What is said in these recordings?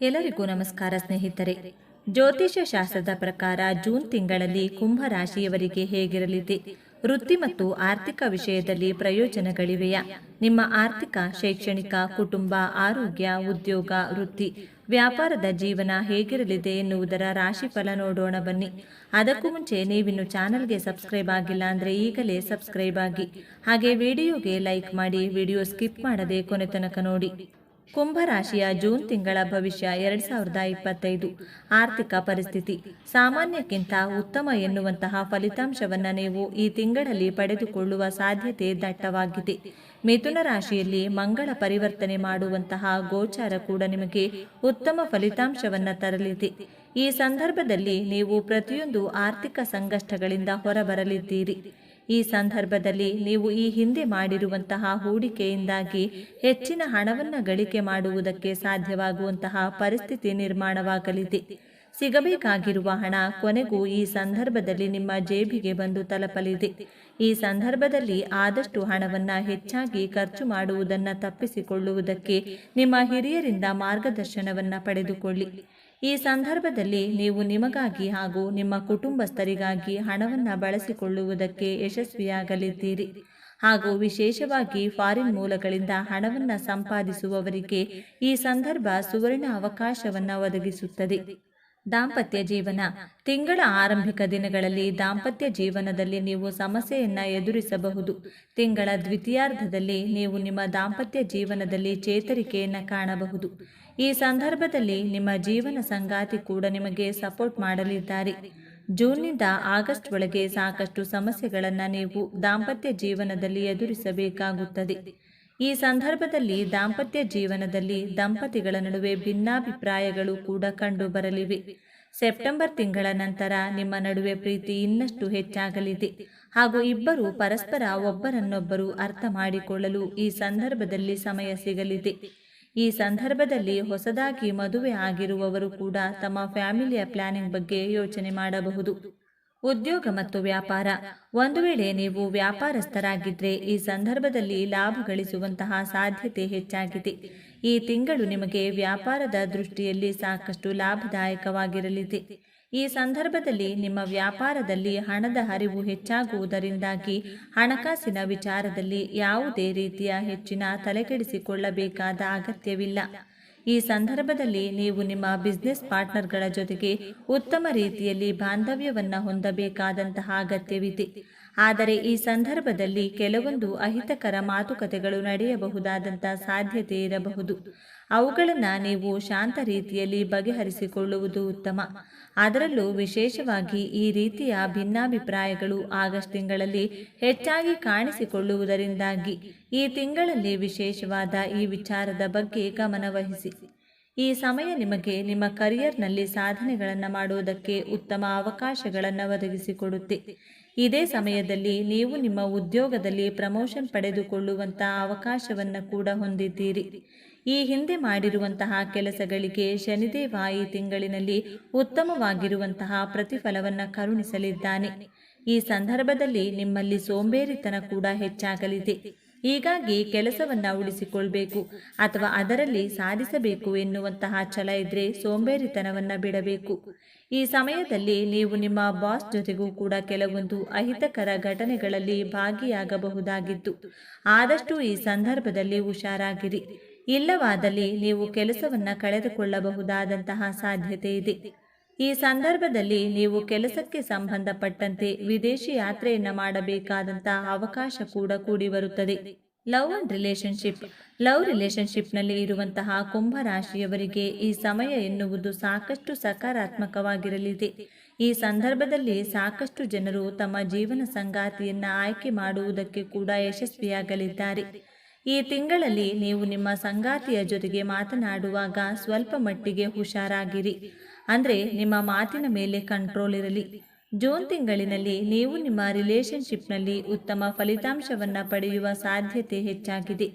ಎಲ್ಲರಿಗೂ ನಮಸ್ಕಾರ ಸ್ನೇಹಿತರೆ. ಜ್ಯೋತಿಷ್ಯ ಶಾಸ್ತ್ರದ ಪ್ರಕಾರ ಜೂನ್ ತಿಂಗಳಲ್ಲಿ ಕುಂಭ ರಾಶಿಯವರಿಗೆ ಹೇಗಿರಲಿದೆ? ವೃತ್ತಿ ಮತ್ತು ಆರ್ಥಿಕ ವಿಷಯದಲ್ಲಿ ಪ್ರಯೋಜನಗಳಿವೆಯಾ? ನಿಮ್ಮ ಆರ್ಥಿಕ, ಶೈಕ್ಷಣಿಕ, ಕುಟುಂಬ, ಆರೋಗ್ಯ, ಉದ್ಯೋಗ, ವೃತ್ತಿ, ವ್ಯಾಪಾರದ ಜೀವನ ಹೇಗಿರಲಿದೆ ಎನ್ನುವುದರ ರಾಶಿಫಲ ನೋಡೋಣ ಬನ್ನಿ. ಅದಕ್ಕೂ ಮುಂಚೆ ನೀವಿನ್ನು ಚಾನಲ್ಗೆ ಸಬ್ಸ್ಕ್ರೈಬ್ ಆಗಿಲ್ಲ ಅಂದರೆ ಈಗಲೇ ಸಬ್ಸ್ಕ್ರೈಬ್ ಆಗಿ. ಹಾಗೆ ವಿಡಿಯೋಗೆ ಲೈಕ್ ಮಾಡಿ, ವಿಡಿಯೋ ಸ್ಕಿಪ್ ಮಾಡದೆ ಕೊನೆ ತನಕ ನೋಡಿ. ಕುಂಭರಾಶಿಯ ಜೂನ್ ತಿಂಗಳ ಭವಿಷ್ಯ ಎರಡ್ ಸಾವಿರದ ಇಪ್ಪತ್ತೈದು. ಆರ್ಥಿಕ ಪರಿಸ್ಥಿತಿ. ಸಾಮಾನ್ಯಕ್ಕಿಂತ ಉತ್ತಮ ಎನ್ನುವಂತಹ ಫಲಿತಾಂಶವನ್ನು ನೀವು ಈ ತಿಂಗಳಲ್ಲಿ ಪಡೆದುಕೊಳ್ಳುವ ಸಾಧ್ಯತೆ ದಟ್ಟವಾಗಿದೆ. ಮಿಥುನ ರಾಶಿಯಲ್ಲಿ ಮಂಗಳ ಪರಿವರ್ತನೆ ಮಾಡುವಂತಹ ಗೋಚಾರ ಕೂಡ ನಿಮಗೆ ಉತ್ತಮ ಫಲಿತಾಂಶವನ್ನು ತರಲಿದೆ. ಈ ಸಂದರ್ಭದಲ್ಲಿ ನೀವು ಪ್ರತಿಯೊಂದು ಆರ್ಥಿಕ ಸಂಕಷ್ಟಗಳಿಂದ ಹೊರಬರಲಿದ್ದೀರಿ. ಈ ಸಂದರ್ಭದಲ್ಲಿ ನೀವು ಈ ಹಿಂದೆ ಮಾಡಿರುವಂತಹ ಹೂಡಿಕೆಯಿಂದಾಗಿ ಹೆಚ್ಚಿನ ಹಣವನ್ನು ಗಳಿಕೆ ಮಾಡುವುದಕ್ಕೆ ಸಾಧ್ಯವಾಗುವಂತಹ ಪರಿಸ್ಥಿತಿ ನಿರ್ಮಾಣವಾಗಲಿದೆ. ಸಿಗಬೇಕಾಗಿರುವ ಹಣ ಕೊನೆಗೂ ಈ ಸಂದರ್ಭದಲ್ಲಿ ನಿಮ್ಮ ಜೇಬಿಗೆ ಬಂದು ತಲುಪಲಿದೆ. ಈ ಸಂದರ್ಭದಲ್ಲಿ ಆದಷ್ಟು ಹಣವನ್ನು ಹೆಚ್ಚಾಗಿ ಖರ್ಚು ಮಾಡುವುದನ್ನು ತಪ್ಪಿಸಿಕೊಳ್ಳುವುದಕ್ಕೆ ನಿಮ್ಮ ಹಿರಿಯರಿಂದ ಮಾರ್ಗದರ್ಶನವನ್ನು ಪಡೆದುಕೊಳ್ಳಿ. ಈ ಸಂದರ್ಭದಲ್ಲಿ ನೀವು ನಿಮಗಾಗಿ ಹಾಗೂ ನಿಮ್ಮ ಕುಟುಂಬಸ್ಥರಿಗಾಗಿ ಹಣವನ್ನು ಬಳಸಿಕೊಳ್ಳುವುದಕ್ಕೆ ಯಶಸ್ವಿಯಾಗಲಿದ್ದೀರಿ. ಹಾಗೂ ವಿಶೇಷವಾಗಿ ಫಾರಿನ್ ಮೂಲಗಳಿಂದ ಹಣವನ್ನು ಸಂಪಾದಿಸುವವರಿಗೆ ಈ ಸಂದರ್ಭ ಸುವರ್ಣ ಅವಕಾಶವನ್ನು ಒದಗಿಸುತ್ತದೆ. ದಾಂಪತ್ಯ ಜೀವನ. ತಿಂಗಳ ಆರಂಭಿಕ ದಿನಗಳಲ್ಲಿ ದಾಂಪತ್ಯ ಜೀವನದಲ್ಲಿ ನೀವು ಸಮಸ್ಯೆಯನ್ನು ಎದುರಿಸಬಹುದು. ತಿಂಗಳ ದ್ವಿತೀಯಾರ್ಧದಲ್ಲಿ ನೀವು ನಿಮ್ಮ ದಾಂಪತ್ಯ ಜೀವನದಲ್ಲಿ ಚೇತರಿಕೆಯನ್ನು ಕಾಣಬಹುದು. ಈ ಸಂದರ್ಭದಲ್ಲಿ ನಿಮ್ಮ ಜೀವನ ಸಂಗಾತಿ ಕೂಡ ನಿಮಗೆ ಸಪೋರ್ಟ್ ಮಾಡಲಿದ್ದಾರೆ. ಜೂನ್ನಿಂದ ಆಗಸ್ಟ್ ಒಳಗೆ ಸಾಕಷ್ಟು ಸಮಸ್ಯೆಗಳನ್ನು ನೀವು ದಾಂಪತ್ಯ ಜೀವನದಲ್ಲಿ ಎದುರಿಸಬೇಕಾಗುತ್ತದೆ. ಈ ಸಂದರ್ಭದಲ್ಲಿ ದಾಂಪತ್ಯ ಜೀವನದಲ್ಲಿ ದಂಪತಿಗಳ ನಡುವೆ ಭಿನ್ನಾಭಿಪ್ರಾಯಗಳು ಕೂಡ ಕಂಡು ಬರಲಿವೆ ಸೆಪ್ಟೆಂಬರ್ ತಿಂಗಳ ನಂತರ ನಿಮ್ಮ ನಡುವೆ ಪ್ರೀತಿ ಇನ್ನಷ್ಟು ಹೆಚ್ಚಾಗಲಿದೆ. ಹಾಗೂ ಇಬ್ಬರು ಪರಸ್ಪರ ಒಬ್ಬರನ್ನೊಬ್ಬರು ಅರ್ಥ ಮಾಡಿಕೊಳ್ಳಲು ಈ ಸಂದರ್ಭದಲ್ಲಿ ಸಮಯ ಸಿಗಲಿದೆ. ಈ ಸಂದರ್ಭದಲ್ಲಿ ಹೊಸದಾಗಿ ಮದುವೆ ಆಗಿರುವವರು ಕೂಡ ತಮ್ಮ ಫ್ಯಾಮಿಲಿಯ ಪ್ಲಾನಿಂಗ್ ಬಗ್ಗೆ ಯೋಚನೆ ಮಾಡಬಹುದು. ಉದ್ಯೋಗ ಮತ್ತು ವ್ಯಾಪಾರ. ಒಂದು ವೇಳೆ ನೀವು ವ್ಯಾಪಾರಸ್ಥರಾಗಿದ್ದರೆ ಈ ಸಂದರ್ಭದಲ್ಲಿ ಲಾಭ ಗಳಿಸುವಂತಹ ಸಾಧ್ಯತೆ ಹೆಚ್ಚಾಗಿದೆ. ಈ ತಿಂಗಳು ನಿಮಗೆ ವ್ಯಾಪಾರದ ದೃಷ್ಟಿಯಲ್ಲಿ ಸಾಕಷ್ಟು ಲಾಭದಾಯಕವಾಗಿರಲಿದೆ. ಈ ಸಂದರ್ಭದಲ್ಲಿ ನಿಮ್ಮ ವ್ಯಾಪಾರದಲ್ಲಿ ಹಣದ ಹರಿವು ಹೆಚ್ಚಾಗುವುದರಿಂದಾಗಿ ಹಣಕಾಸಿನ ವಿಚಾರದಲ್ಲಿ ಯಾವುದೇ ರೀತಿಯ ಹೆಚ್ಚಿನ ತಲೆಕೆಡಿಸಿಕೊಳ್ಳಬೇಕಾದ ಅಗತ್ಯವಿಲ್ಲ. ಈ ಸಂದರ್ಭದಲ್ಲಿ ನೀವು ನಿಮ್ಮ ಬಿಸ್ನೆಸ್ ಪಾರ್ಟ್ನರ್ಗಳ ಜೊತೆಗೆ ಉತ್ತಮ ರೀತಿಯಲ್ಲಿ ಬಾಂಧವ್ಯವನ್ನು ಹೊಂದಬೇಕಾದಂತಹ ಅಗತ್ಯವಿದೆ. ಆದರೆ ಈ ಸಂದರ್ಭದಲ್ಲಿ ಕೆಲವೊಂದು ಅಹಿತಕರ ಮಾತುಕತೆಗಳು ನಡೆಯಬಹುದಾದಂಥ ಸಾಧ್ಯತೆ ಇರಬಹುದು. ಅವುಗಳನ್ನು ನೀವು ಶಾಂತ ರೀತಿಯಲ್ಲಿ ಬಗೆಹರಿಸಿಕೊಳ್ಳುವುದು ಉತ್ತಮ. ಅದರಲ್ಲೂ ವಿಶೇಷವಾಗಿ ಈ ರೀತಿಯ ಭಿನ್ನಾಭಿಪ್ರಾಯಗಳು ಆಗಸ್ಟ್ ತಿಂಗಳಲ್ಲಿ ಹೆಚ್ಚಾಗಿ ಕಾಣಿಸಿಕೊಳ್ಳುವುದರಿಂದಾಗಿ ಈ ತಿಂಗಳಲ್ಲಿ ವಿಶೇಷವಾದ ಈ ವಿಚಾರದ ಬಗ್ಗೆ ಗಮನವಹಿಸಿ. ಈ ಸಮಯ ನಿಮಗೆ ನಿಮ್ಮ ಕರಿಯರ್ನಲ್ಲಿ ಸಾಧನೆಗಳನ್ನು ಮಾಡುವುದಕ್ಕೆ ಉತ್ತಮ ಅವಕಾಶಗಳನ್ನು ಒದಗಿಸಿಕೊಡುತ್ತೆ. ಇದೇ ಸಮಯದಲ್ಲಿ ನೀವು ನಿಮ್ಮ ಉದ್ಯೋಗದಲ್ಲಿ ಪ್ರಮೋಷನ್ ಪಡೆದುಕೊಳ್ಳುವಂತಹ ಅವಕಾಶವನ್ನು ಕೂಡ ಹೊಂದಿದ್ದೀರಿ. ಈ ಹಿಂದೆ ಮಾಡಿರುವಂತಹ ಕೆಲಸಗಳಿಗೆ ಶನಿದೇವ ಈ ತಿಂಗಳಿನಲ್ಲಿ ಉತ್ತಮವಾಗಿರುವಂತಹ ಪ್ರತಿಫಲವನ್ನು ಕರುಣಿಸಲಿದ್ದಾನೆ. ಈ ಸಂದರ್ಭದಲ್ಲಿ ನಿಮ್ಮಲ್ಲಿ ಸೋಂಬೇರಿತನ ಕೂಡ ಹೆಚ್ಚಾಗಲಿದೆ. ಹೀಗಾಗಿ ಕೆಲಸವನ್ನು ಉಳಿಸಿಕೊಳ್ಬೇಕು ಅಥವಾ ಅದರಲ್ಲಿ ಸಾಧಿಸಬೇಕು ಎನ್ನುವಂತಹ ಛಲ ಇದ್ರೆ ಸೋಂಬೇರಿತನವನ್ನ ಬಿಡಬೇಕು. ಈ ಸಮಯದಲ್ಲಿ ನೀವು ನಿಮ್ಮ ಬಾಸ್ ಜೊತೆಗೂ ಕೂಡ ಕೆಲವೊಂದು ಅಹಿತಕರ ಘಟನೆಗಳಲ್ಲಿ ಭಾಗಿಯಾಗಬಹುದಾಗಿತ್ತು ಆದಷ್ಟು ಈ ಸಂದರ್ಭದಲ್ಲಿ ಹುಷಾರಾಗಿರಿ. ಇಲ್ಲವಾದಲ್ಲಿ ನೀವು ಕೆಲಸವನ್ನು ಕಳೆದುಕೊಳ್ಳಬಹುದಾದಂತಹ ಸಾಧ್ಯತೆ ಇದೆ. ಈ ಸಂದರ್ಭದಲ್ಲಿ ನೀವು ಕೆಲಸಕ್ಕೆ ಸಂಬಂಧಪಟ್ಟಂತೆ ವಿದೇಶಿ ಯಾತ್ರೆಯನ್ನು ಮಾಡಬೇಕಾದಂತಹ ಅವಕಾಶ ಕೂಡ ಕೂಡಿ ಬರುತ್ತದೆ. Love and relationship. ಲವ್ ರಿಲೇಶನ್ಶಿಪ್ನಲ್ಲಿ ಇರುವಂತಹ ಕುಂಭ ರಾಶಿಯವರಿಗೆ ಈ ಸಮಯ ಎನ್ನುವುದು ಸಾಕಷ್ಟು ಸಕಾರಾತ್ಮಕವಾಗಿರಲಿದೆ. ಈ ಸಂದರ್ಭದಲ್ಲಿ ಸಾಕಷ್ಟು ಜನರು ತಮ್ಮ ಜೀವನ ಸಂಗಾತಿಯನ್ನ ಆಯ್ಕೆ ಮಾಡುವುದಕ್ಕೆ ಕೂಡ ಯಶಸ್ವಿಯಾಗಲಿದ್ದಾರೆ. ಈ ತಿಂಗಳಲ್ಲಿ ನೀವು ನಿಮ್ಮ ಸಂಗಾತಿಯ ಜೊತೆಗೆ ಮಾತನಾಡುವಾಗ ಸ್ವಲ್ಪ ಮಟ್ಟಿಗೆ ಹುಷಾರಾಗಿರಿ. ಅಂದರೆ ನಿಮ್ಮ ಮಾತಿನ ಮೇಲೆ ಕಂಟ್ರೋಲ್ ಇರಲಿ. ಜೂನ್ ತಿಂಗಳಿನಲ್ಲಿ ನೀವು ನಿಮ್ಮ ರಿಲೇಶನ್ಶಿಪ್ನಲ್ಲಿ ಉತ್ತಮ ಫಲಿತಾಂಶವನ್ನು ಪಡೆಯುವ ಸಾಧ್ಯತೆ ಹೆಚ್ಚಾಗಿದೆ.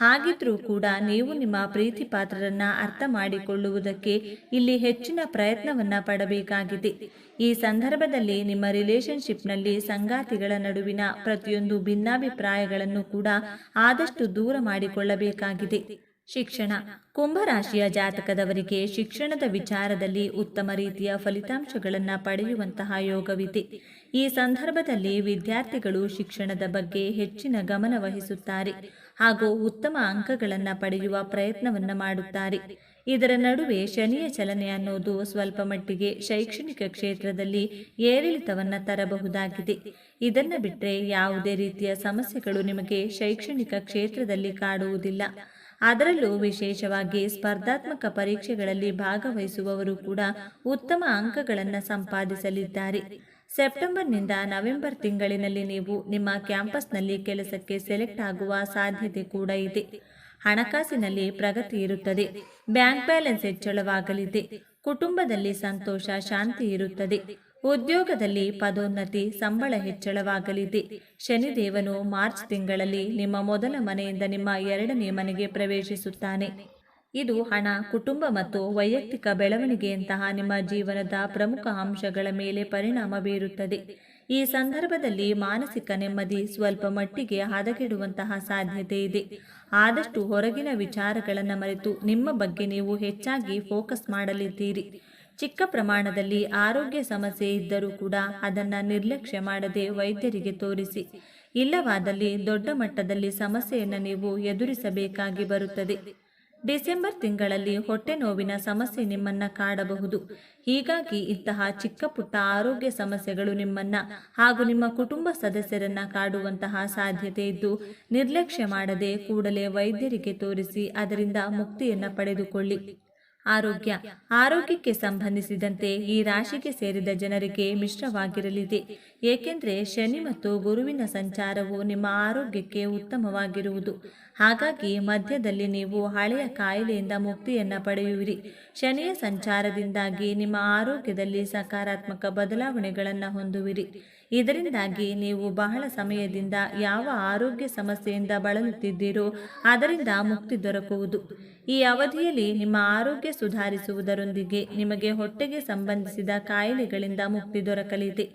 ಹಾಗಿದ್ರೂ ಕೂಡ ನೀವು ನಿಮ್ಮ ಪ್ರೀತಿ ಪಾತ್ರರನ್ನ ಅರ್ಥ ಮಾಡಿಕೊಳ್ಳುವುದಕ್ಕೆ ಇಲ್ಲಿ ಹೆಚ್ಚಿನ ಪ್ರಯತ್ನವನ್ನು ಪಡಬೇಕಾಗಿದೆ. ಈ ಸಂದರ್ಭದಲ್ಲಿ ನಿಮ್ಮ ರಿಲೇಶನ್ಶಿಪ್ನಲ್ಲಿ ಸಂಗಾತಿಗಳ ನಡುವಿನ ಪ್ರತಿಯೊಂದು ಭಿನ್ನಾಭಿಪ್ರಾಯಗಳನ್ನು ಕೂಡ ಆದಷ್ಟು ದೂರ ಮಾಡಿಕೊಳ್ಳಬೇಕಾಗಿದೆ. ಶಿಕ್ಷಣ. ಕುಂಭರಾಶಿಯ ಜಾತಕದವರಿಗೆ ಶಿಕ್ಷಣದ ವಿಚಾರದಲ್ಲಿ ಉತ್ತಮ ರೀತಿಯ ಫಲಿತಾಂಶಗಳನ್ನು ಪಡೆಯುವಂತಹ ಯೋಗವಿದೆ. ಈ ಸಂದರ್ಭದಲ್ಲಿ ವಿದ್ಯಾರ್ಥಿಗಳು ಶಿಕ್ಷಣದ ಬಗ್ಗೆ ಹೆಚ್ಚಿನ ಗಮನ ವಹಿಸುತ್ತಾರೆ ಹಾಗೂ ಉತ್ತಮ ಅಂಕಗಳನ್ನು ಪಡೆಯುವ ಪ್ರಯತ್ನವನ್ನು ಮಾಡುತ್ತಾರೆ. ಇದರ ನಡುವೆ ಶನಿಯ ಚಲನೆ ಅನ್ನೋದು ಸ್ವಲ್ಪ ಮಟ್ಟಿಗೆ ಶೈಕ್ಷಣಿಕ ಕ್ಷೇತ್ರದಲ್ಲಿ ಏರಿಳಿತವನ್ನು ತರಬಹುದಾಗಿದೆ. ಇದನ್ನು ಬಿಟ್ಟರೆ ಯಾವುದೇ ರೀತಿಯ ಸಮಸ್ಯೆಗಳು ನಿಮಗೆ ಶೈಕ್ಷಣಿಕ ಕ್ಷೇತ್ರದಲ್ಲಿ ಕಾಡುವುದಿಲ್ಲ. ಅದರಲ್ಲೂ ವಿಶೇಷವಾಗಿ ಸ್ಪರ್ಧಾತ್ಮಕ ಪರೀಕ್ಷೆಗಳಲ್ಲಿ ಭಾಗವಹಿಸುವವರು ಕೂಡ ಉತ್ತಮ ಅಂಕಗಳನ್ನು ಸಂಪಾದಿಸಲಿದ್ದಾರೆ. ಸೆಪ್ಟೆಂಬರ್ನಿಂದ ನವೆಂಬರ್ ತಿಂಗಳಿನಲ್ಲಿ ನೀವು ನಿಮ್ಮ ಕ್ಯಾಂಪಸ್ನಲ್ಲಿ ಕೆಲಸಕ್ಕೆ ಸೆಲೆಕ್ಟ್ ಆಗುವ ಸಾಧ್ಯತೆ ಕೂಡ ಇದೆ. ಹಣಕಾಸಿನಲ್ಲಿ ಪ್ರಗತಿ ಇರುತ್ತದೆ. ಬ್ಯಾಂಕ್ ಬ್ಯಾಲೆನ್ಸ್ ಹೆಚ್ಚಳವಾಗಲಿದೆ. ಕುಟುಂಬದಲ್ಲಿ ಸಂತೋಷ, ಶಾಂತಿ ಇರುತ್ತದೆ. ಉದ್ಯೋಗದಲ್ಲಿ ಪದೋನ್ನತಿ ಸಂಬಳ ಹೆಚ್ಚಳವಾಗಲಿದೆ. ಶನಿದೇವನು ಮಾರ್ಚ್ ತಿಂಗಳಲ್ಲಿ ನಿಮ್ಮ ಮೊದಲ ಮನೆಯಿಂದ ನಿಮ್ಮ ಎರಡನೇ ಮನೆಗೆ ಪ್ರವೇಶಿಸುತ್ತಾನೆ. ಇದು ಹಣ, ಕುಟುಂಬ ಮತ್ತು ವೈಯಕ್ತಿಕ ಬೆಳವಣಿಗೆಯಂತಹ ನಿಮ್ಮ ಜೀವನದ ಪ್ರಮುಖ ಅಂಶಗಳ ಮೇಲೆ ಪರಿಣಾಮ ಬೀರುತ್ತದೆ. ಈ ಸಂದರ್ಭದಲ್ಲಿ ಮಾನಸಿಕ ನೆಮ್ಮದಿ ಸ್ವಲ್ಪ ಮಟ್ಟಿಗೆ ಹದಗೆಡುವಂತಹ ಸಾಧ್ಯತೆ ಇದೆ. ಆದಷ್ಟು ಹೊರಗಿನ ವಿಚಾರಗಳನ್ನು ಮರೆತು ನಿಮ್ಮ ಬಗ್ಗೆ ನೀವು ಹೆಚ್ಚಾಗಿ ಫೋಕಸ್ ಮಾಡಲಿದ್ದೀರಿ. ಚಿಕ್ಕ ಪ್ರಮಾಣದಲ್ಲಿ ಆರೋಗ್ಯ ಸಮಸ್ಯೆ ಇದ್ದರೂ ಕೂಡ ಅದನ್ನು ನಿರ್ಲಕ್ಷ್ಯ ಮಾಡದೆ ವೈದ್ಯರಿಗೆ ತೋರಿಸಿ. ಇಲ್ಲವಾದಲ್ಲಿ ದೊಡ್ಡ ಮಟ್ಟದಲ್ಲಿ ಸಮಸ್ಯೆಯನ್ನು ನೀವು ಎದುರಿಸಬೇಕಾಗಿ ಬರುತ್ತದೆ. ಡಿಸೆಂಬರ್ ತಿಂಗಳಲ್ಲಿ ಹೊಟ್ಟೆ ನೋವಿನ ಸಮಸ್ಯೆ ನಿಮ್ಮನ್ನ ಕಾಡಬಹುದು. ಹೀಗಾಗಿ ಇಂತಹ ಚಿಕ್ಕ ಪುಟ್ಟ ಆರೋಗ್ಯ ಸಮಸ್ಯೆಗಳು ನಿಮ್ಮನ್ನ ಹಾಗೂ ನಿಮ್ಮ ಕುಟುಂಬ ಸದಸ್ಯರನ್ನ ಕಾಡುವಂತಹ ಸಾಧ್ಯತೆ ಇದ್ದು, ನಿರ್ಲಕ್ಷ್ಯ ಮಾಡದೆ ಕೂಡಲೇ ವೈದ್ಯರಿಗೆ ತೋರಿಸಿ ಅದರಿಂದ ಮುಕ್ತಿಯನ್ನ ಪಡೆದುಕೊಳ್ಳಿ. ಆರೋಗ್ಯ. ಆರೋಗ್ಯಕ್ಕೆ ಸಂಬಂಧಿಸಿದಂತೆ ಈ ರಾಶಿಗೆ ಸೇರಿದ ಜನರಿಗೆ ಮಿಶ್ರವಾಗಿರಲಿದೆ. ಏಕೆಂದರೆ ಶನಿ ಮತ್ತು ಗುರುವಿನ ಸಂಚಾರವು ನಿಮ್ಮ ಆರೋಗ್ಯಕ್ಕೆ ಉತ್ತಮವಾಗಿರುವುದು. ಹಾಗಾಗಿ ಮಧ್ಯದಲ್ಲಿ ನೀವು ಹಳೆಯ ಕಾಯಿಲೆಯಿಂದ ಮುಕ್ತಿಯನ್ನು ಪಡೆಯುವಿರಿ. ಶನಿಯ ಸಂಚಾರದಿಂದಾಗಿ ನಿಮ್ಮ ಆರೋಗ್ಯದಲ್ಲಿ ಸಕಾರಾತ್ಮಕ ಬದಲಾವಣೆಗಳನ್ನು ಹೊಂದುವಿರಿ. ಇದರಿಂದಾಗಿ ನೀವು ಬಹಳ ಸಮಯದಿಂದ ಯಾವ ಆರೋಗ್ಯ ಸಮಸ್ಯೆಯಿಂದ ಬಳಲುತ್ತಿದ್ದೀರೋ ಅದರಿಂದ ಮುಕ್ತಿ ದೊರಕುವುದು. ಈ ಅವಧಿಯಲ್ಲಿ ನಿಮ್ಮ ಆರೋಗ್ಯ ಸುಧಾರಿಸುವುದರೊಂದಿಗೆ ನಿಮಗೆ ಹೊಟ್ಟೆಗೆ ಸಂಬಂಧಿಸಿದ ಕಾಯಿಲೆಗಳಿಂದ ಮುಕ್ತಿ ದೊರಕಲಿದೆ.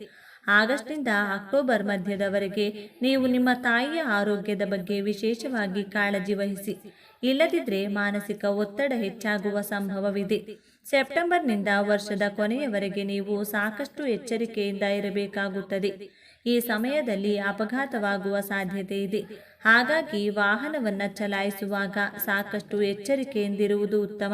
ಆಗಸ್ಟ್ನಿಂದ ಅಕ್ಟೋಬರ್ ಮಧ್ಯದವರೆಗೆ ನೀವು ನಿಮ್ಮ ತಾಯಿಯ ಆರೋಗ್ಯದ ಬಗ್ಗೆ ವಿಶೇಷವಾಗಿ ಕಾಳಜಿ ವಹಿಸಿ. ಇಲ್ಲದಿದ್ದರೆ ಮಾನಸಿಕ ಒತ್ತಡ ಹೆಚ್ಚಾಗುವ ಸಂಭವವಿದೆ. ಸೆಪ್ಟೆಂಬರ್ನಿಂದ ವರ್ಷದ ಕೊನೆಯವರೆಗೆ ನೀವು ಸಾಕಷ್ಟು ಎಚ್ಚರಿಕೆಯಿಂದ ಇರಬೇಕಾಗುತ್ತದೆ. ಈ ಸಮಯದಲ್ಲಿ ಅಪಘಾತವಾಗುವ ಸಾಧ್ಯತೆ ಇದೆ. ಹಾಗಾಗಿ ವಾಹನವನ್ನು ಚಲಾಯಿಸುವಾಗ ಸಾಕಷ್ಟು ಎಚ್ಚರಿಕೆಯಿಂದಿರುವುದು ಉತ್ತಮ.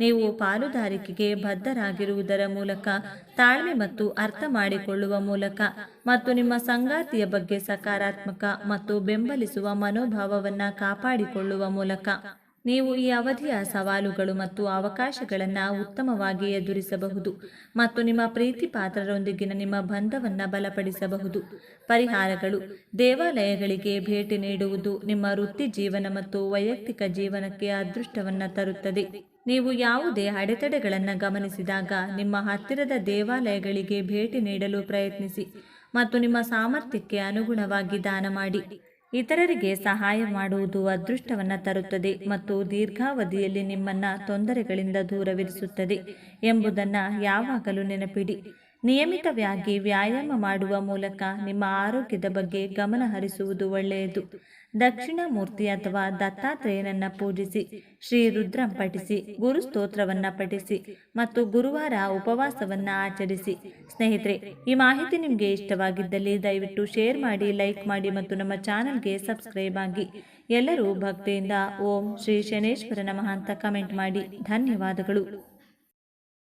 ನೀವು ಪಾಲುದಾರಿಕೆಗೆ ಬದ್ಧರಾಗಿರುವುದರ ಮೂಲಕ ತಾಳ್ಮೆ ಮತ್ತು ಅರ್ಥ ಮಾಡಿಕೊಳ್ಳುವ ಮೂಲಕ ಮತ್ತು ನಿಮ್ಮ ಸಂಗಾತಿಯ ಬಗ್ಗೆ ಸಕಾರಾತ್ಮಕ ಮತ್ತು ಬೆಂಬಲಿಸುವ ಮನೋಭಾವವನ್ನು ಕಾಪಾಡಿಕೊಳ್ಳುವ ಮೂಲಕ ನೀವು ಈ ಅವಧಿಯ ಸವಾಲುಗಳು ಮತ್ತು ಅವಕಾಶಗಳನ್ನು ಉತ್ತಮವಾಗಿ ಎದುರಿಸಬಹುದು ಮತ್ತು ನಿಮ್ಮ ಪ್ರೀತಿ ಪಾತ್ರರೊಂದಿಗಿನ ನಿಮ್ಮ ಬಂಧವನ್ನು ಬಲಪಡಿಸಬಹುದು. ಪರಿಹಾರಗಳು ದೇವಾಲಯಗಳಿಗೆ ಭೇಟಿ ನೀಡುವುದು ನಿಮ್ಮ ವೃತ್ತಿ ಜೀವನ ಮತ್ತು ವೈಯಕ್ತಿಕ ಜೀವನಕ್ಕೆ ಅದೃಷ್ಟವನ್ನು ತರುತ್ತದೆ. ನೀವು ಯಾವುದೇ ಅಡೆತಡೆಗಳನ್ನು ಗಮನಿಸಿದಾಗ ನಿಮ್ಮ ಹತ್ತಿರದ ದೇವಾಲಯಗಳಿಗೆ ಭೇಟಿ ನೀಡಲು ಪ್ರಯತ್ನಿಸಿ ಮತ್ತು ನಿಮ್ಮ ಸಾಮರ್ಥ್ಯಕ್ಕೆ ಅನುಗುಣವಾಗಿ ದಾನ ಮಾಡಿ. ಇತರರಿಗೆ ಸಹಾಯ ಮಾಡುವುದು ಅದೃಷ್ಟವನ್ನು ತರುತ್ತದೆ ಮತ್ತು ದೀರ್ಘಾವಧಿಯಲ್ಲಿ ನಿಮ್ಮನ್ನ ತೊಂದರೆಗಳಿಂದ ದೂರವಿರಿಸುತ್ತದೆ ಎಂಬುದನ್ನು ಯಾವಾಗಲೂ ನೆನಪಿಡಿ. ನಿಯಮಿತವಾಗಿ ವ್ಯಾಯಾಮ ಮಾಡುವ ಮೂಲಕ ನಿಮ್ಮ ಆರೋಗ್ಯದ ಬಗ್ಗೆ ಗಮನ ಹರಿಸುವುದು ಒಳ್ಳೆಯದು. ದಕ್ಷಿಣ ಮೂರ್ತಿ ಅಥವಾ ದತ್ತಾತ್ರೇಯನನ್ನ ಪೂಜಿಸಿ, ಶ್ರೀ ರುದ್ರಂ ಪಠಿಸಿ, ಗುರು ಸ್ತೋತ್ರವನ್ನ ಪಠಿಸಿ ಮತ್ತು ಗುರುವಾರ ಉಪವಾಸವನ್ನ ಆಚರಿಸಿ. ಸ್ನೇಹಿತರೆ, ಈ ಮಾಹಿತಿ ನಿಮಗೆ ಇಷ್ಟವಾಗಿದ್ದಲ್ಲಿ ದಯವಿಟ್ಟು ಶೇರ್ ಮಾಡಿ, ಲೈಕ್ ಮಾಡಿ ಮತ್ತು ನಮ್ಮ ಚಾನಲ್ಗೆ ಸಬ್ಸ್ಕ್ರೈಬ್ ಆಗಿ. ಎಲ್ಲರೂ ಭಕ್ತಿಯಿಂದ ಓಂ ಶ್ರೀ ಶನೇಶ್ವರ ನಮಃ ಅಂತ ಕಮೆಂಟ್ ಮಾಡಿ. ಧನ್ಯವಾದಗಳು.